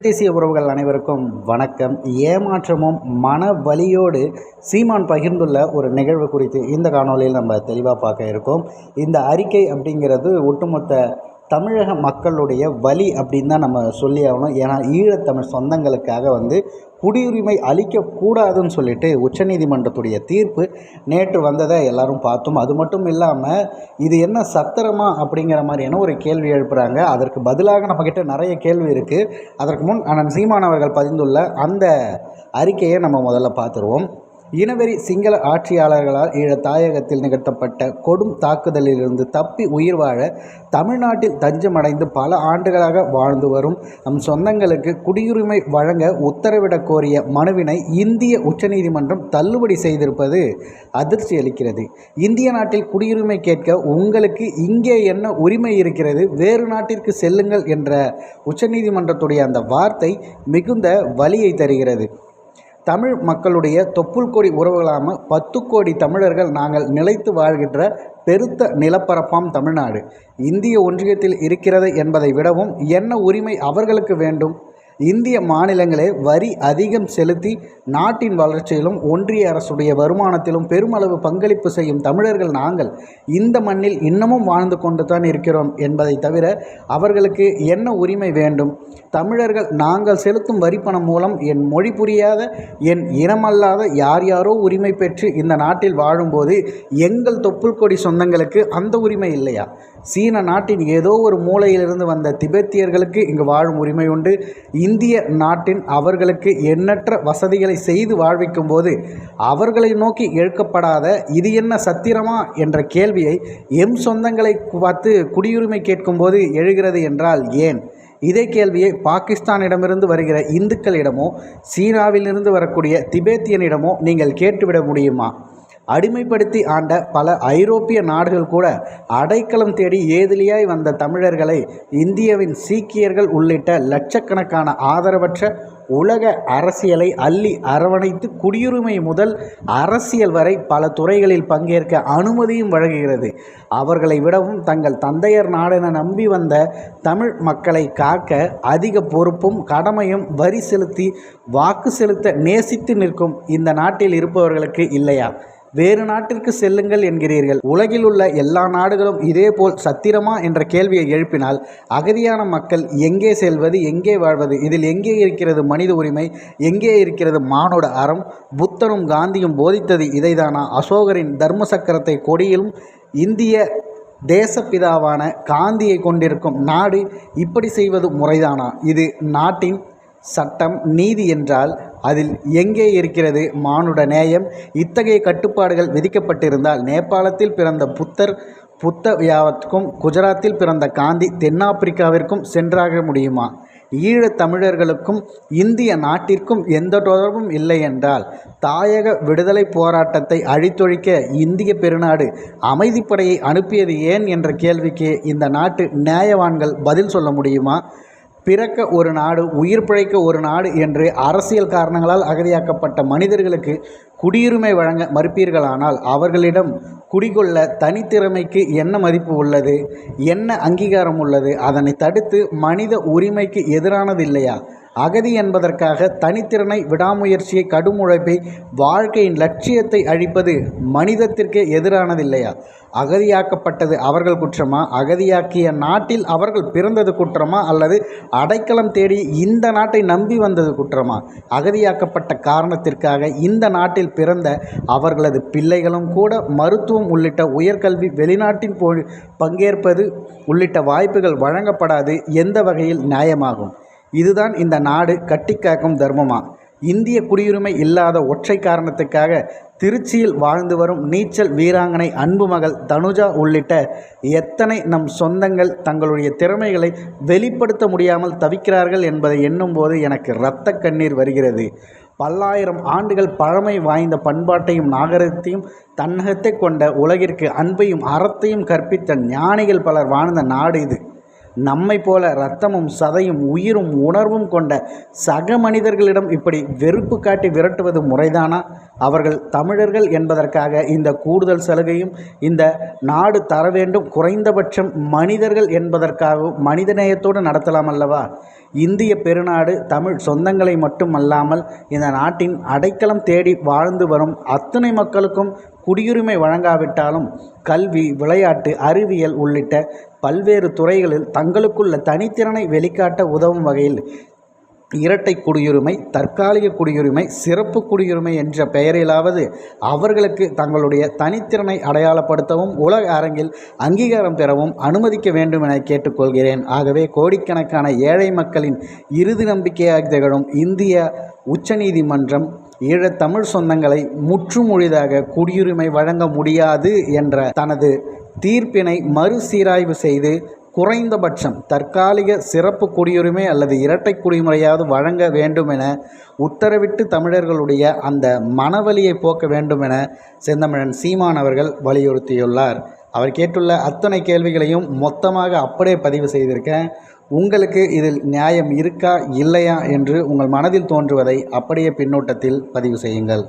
தேசிய உறவுகள் அனைவருக்கும் வணக்கம். ஏமாற்றமும் மன வலியோடு சீமான் பகிர்ந்துள்ள ஒரு நிகழ்வு குறித்து இந்த காணொலியில் நம்ம தெளிவாக பார்க்க இருக்கோம். இந்த அறிக்கை அப்படிங்கிறது ஒட்டுமொத்த தமிழக மக்களுடைய வலி அப்படின்னு தான் நம்ம சொல்லி ஆகணும். ஏன்னா ஈழத்தமிழ் சொந்தங்களுக்காக வந்து குடியுரிமை அளிக்கக்கூடாதுன்னு சொல்லிட்டு உச்சநீதிமன்றத்துடைய தீர்ப்பு நேற்று வந்ததை எல்லாரும் பார்த்தோம். அது மட்டும் இல்லாமல் இது என்ன சத்திரமா அப்படிங்கிற மாதிரியான ஒரு கேள்வி எழுப்புகிறாங்க அதற்கு பதிலாக நம்மக்கிட்ட நிறைய கேள்வி இருக்குது அதற்கு முன் அண்ணன் சீமானவர்கள் பதிந்துள்ள அந்த அறிக்கையை நம்ம முதல்ல பார்த்துருவோம். இனவெறி சிங்கள ஆட்சியாளர்களால் ஈழ தாயகத்தில் நிகழ்த்தப்பட்ட கொடும் தாக்குதலிலிருந்து தப்பி உயிர் வாழ தமிழ்நாட்டில் தஞ்சமடைந்து பல ஆண்டுகளாக வாழ்ந்து வரும் நம் சொந்தங்களுக்கு குடியுரிமை வழங்க உத்தரவிடக் கோரிய மனுவினை இந்திய உச்சநீதிமன்றம் தள்ளுபடி செய்திருப்பது அதிர்ச்சி அளிக்கிறது. இந்திய நாட்டில் குடியுரிமை கேட்க உங்களுக்கு இங்கே என்ன உரிமை இருக்கிறது? வேறு நாட்டிற்கு செல்லுங்கள் என்ற உச்சநீதிமன்றத்துடைய அந்த வார்த்தை மிகுந்த வலியை தருகிறது. தமிழ் மக்களுடைய தொப்புள் கொடி உறவுகளாம பத்து கோடி தமிழர்கள் நாங்கள் நிலைத்து வாழ்கின்ற பெருத்த நிலப்பரப்பாம் தமிழ்நாடு. இந்திய ஒன்றியத்தில் இருக்கிறது என்பதை விடவும் என்ன உரிமை அவர்களுக்கு வேண்டும்? இந்திய மாநிலங்களே வரி அதிகம் செலுத்தி நாட்டின் வளர்ச்சியிலும் ஒன்றிய அரசுடைய வருமானத்திலும் பெருமளவு பங்களிப்பு செய்யும் தமிழர்கள் நாங்கள் இந்த மண்ணில் இன்னமும் வாழ்ந்து கொண்டு தான் இருக்கிறோம் என்பதை தவிர அவர்களுக்கு என்ன உரிமை வேண்டும்? தமிழர்கள் நாங்கள் செலுத்தும் வரிப்பணம் மூலம் என் மொழி புரியாத என் இனமல்லாத யார் யாரோ உரிமை பெற்று இந்த நாட்டில் வாழும்போது எங்கள் தொப்புள் கொடி சொந்தங்களுக்கு அந்த உரிமை இல்லையா? சீன நாட்டின் ஏதோ ஒரு மூலையிலிருந்து வந்த திபெத்தியர்களுக்கு இங்கு வாழும் உரிமை உண்டு. இந்திய நாட்டின் அவர்களுக்கு எண்ணற்ற வசதிகளை செய்து வாழ்விக்கும் போது அவர்களை நோக்கி எழுக்கப்படாத இது என்ன சத்திரமா என்ற கேள்வியை எம் சொந்தங்களை பார்த்து குடியுரிமை கேட்கும்போது எழுகிறது என்றால் ஏன்? இதே கேள்வியை பாகிஸ்தானிடமிருந்து வருகிற இந்துக்களிடமோ சீனாவிலிருந்து வரக்கூடிய திபேத்தியனிடமோ நீங்கள் கேட்டுவிட முடியுமா? அடிமைப்படுத்தி ஆண்ட பல ஐரோப்பிய நாடுகள் கூட அடைக்கலம் தேடி ஏதிலியாய் வந்த தமிழர்களை இந்தியாவின் சீக்கியர்கள் உள்ளிட்ட லட்சக்கணக்கான ஆதரவற்ற உலக அரசியலை அள்ளி அரவணைத்து குடியுரிமை முதல் அரசியல் வரை பல துறைகளில் பங்கேற்க அனுமதியும் வழங்குகிறது. அவர்களை விடவும் தங்கள் தந்தையர் நாடென நம்பி வந்த தமிழ் மக்களை காக்க அதிக பொறுப்பும் கடமையும் வரி செலுத்தி வாக்கு செலுத்த நேசித்து நிற்கும் இந்த நாட்டில் இருப்பவர்களுக்கு இல்லையா? வேறு நாட்டிற்கு செல்லுங்கள் என்கிறீர்கள். உலகில் உள்ள எல்லா நாடுகளும் இதேபோல் சத்திரமா என்ற கேள்வியை எழுப்பினால் அகதியான மக்கள் எங்கே செல்வது எங்கே வாழ்வது இதில் எங்கே இருக்கிறது மனித உரிமை எங்கே இருக்கிறது மானோட அறம் புத்தனும் காந்தியும் போதித்தது இதைதானா? அசோகரின் தர்ம சக்கரத்தை கொடியிலும் இந்திய தேசப்பிதாவான காந்தியை கொண்டிருக்கும் நாடு இப்படி செய்வது முறைதானா? இது நாட்டின் சட்டம் நீதி என்றால் அதில் எங்கே இருக்கிறது? மானுட நேயம். இத்தகைய கட்டுப்பாடுகள் விதிக்கப்பட்டிருந்தால் நேபாளத்தில் பிறந்த புத்தர் புத்த புத்தவியாவத்துக்கும் குஜராத்தில் பிறந்த காந்தி தென்னாப்பிரிக்காவிற்கும் சென்றாக முடியுமா? ஈழத் தமிழர்களுக்கும் இந்திய நாட்டிற்கும் எந்த தொடர்பும் இல்லை என்றால் தாயக விடுதலை போராட்டத்தை அழித்தொழிக்க இந்திய பெருநாடு அமைதிப்படையை அனுப்பியது ஏன் என்ற கேள்விக்கு இந்த நாட்டு நியாயவான்கள் பதில் சொல்ல முடியுமா? பிறக்க ஒரு நாடு உயிர் பிழைக்க ஒரு நாடு என்று அரசியல் காரணங்களால் அகதியாக்கப்பட்ட மனிதர்களுக்கு குடியுரிமை வழங்க மறுப்பீர்களானால் அவர்களிடம் குடிகொள்ள தனித்திறமைக்கு என்ன மதிப்பு உள்ளது? என்ன அங்கீகாரம் உள்ளது? அதனை தடுத்து மனித உரிமைக்கு எதிரானது இல்லையா? அகதி என்பதற்காக தனித்திறனை விடாமுயற்சியை கடும் உழைப்பை வாழ்க்கையின் லட்சியத்தை அழிப்பது மனிதத்திற்கே எதிரானதில்லையா? அகதியாக்கப்பட்டது அவர்கள் குற்றமா? அகதியாக்கிய நாட்டில் அவர்கள் பிறந்தது குற்றமா? அல்லது அடைக்கலம் தேடி இந்த நாட்டை நம்பி வந்தது குற்றமா? அகதியாக்கப்பட்ட காரணத்திற்காக இந்த நாட்டில் பிறந்த அவர்களது பிள்ளைகளும் கூட மருத்துவம் உள்ளிட்ட உயர்கல்வி வெளிநாட்டின் போ பங்கேற்பது உள்ளிட்ட வாய்ப்புகள் வழங்கப்படாது எந்த வகையில் நியாயமாகும்? இதுதான் இந்த நாடு கட்டிக்காக்கும் தர்மமா? இந்திய குடியுரிமை இல்லாத ஒற்றை காரணத்துக்காக திருச்சியில் வாழ்ந்து வரும் நீச்சல் வீராங்கனை அன்பு மகள் தனுஜா உள்ளிட்ட எத்தனை நம் சொந்தங்கள் தங்களுடைய திறமைகளை வெளிப்படுத்த முடியாமல் தவிக்கிறார்கள் என்பதை எண்ணும்போது எனக்கு இரத்த கண்ணீர் வருகிறது. பல்லாயிரம் ஆண்டுகள் பழமை வாய்ந்த பண்பாட்டையும் நாகரிகத்தையும் தன்னகத்தை கொண்ட உலகிற்கு அன்பையும் அறத்தையும் கற்பித்த ஞானிகள் பலர் வாழ்ந்த நாடு இது. நம்மை போல இரத்தமும் சதையும் உயிரும் உணர்வும் கொண்ட சக மனிதர்களிடம் இப்படி வெறுப்பு காட்டி விரட்டுவது முறைதானா? அவர்கள் தமிழர்கள் என்பதற்காக இந்த கூடுதல் சலுகையும் இந்த நாடு தர வேண்டும் குறைந்தபட்சம் மனிதர்கள் என்பதற்காகவும் மனிதநேயத்தோடு நடத்தலாம் அல்லவா? இந்திய பெருநாடு தமிழ் சொந்தங்களை மட்டுமல்லாமல் இந்த நாட்டின் அடைக்கலம் தேடி வாழ்ந்து வரும் அத்தனை மக்களுக்கும் குடியுரிமை வழங்காவிட்டாலும் கல்வி விளையாட்டு அறிவியல் உள்ளிட்ட பல்வேறு துறைகளில் தங்களுக்குள்ள தனித்திறனை வெளிக்காட்ட உதவும் வகையில் இரட்டை குடியுரிமை தற்காலிக குடியுரிமை சிறப்பு குடியுரிமை என்ற பெயரிலாவது அவர்களுக்கு தங்களுடைய தனித்திறனை அடையாளப்படுத்தவும் உலக அரங்கில் அங்கீகாரம் பெறவும் அனுமதிக்க வேண்டும் என கேட்டுக்கொள்கிறேன். ஆகவே கோடிக்கணக்கான ஏழை மக்களின் இறுதி நம்பிக்கையாக திகழும் இந்திய உச்சநீதிமன்றம் ஈழத்தமிழ் சொந்தங்களை முற்றுமொழிதாக குடியுரிமை வழங்க முடியாது என்ற தனது தீர்ப்பினை மறுசீராய்வு செய்து குறைந்தபட்சம் தற்காலிக சிறப்பு குடியுரிமை அல்லது இரட்டை குடிமுறையாவது வழங்க வேண்டும் என உத்தரவிட்டு தமிழர்களுடைய அந்த மனவலியை போக்க வேண்டும் என செந்தமிழன் சீமான் அவர்கள் வலியுறுத்தியுள்ளார். அவர் கேட்டுள்ள அத்தனை கேள்விகளையும் மொத்தமாக அப்படியே பதிவு செய்திருக்கேன். உங்களுக்கு இதில் நியாயம் இருக்கா இல்லையா என்று உங்கள் மனதில் தோன்றுவதை அப்படியே பின்னூட்டத்தில் பதிவு செய்யுங்கள்.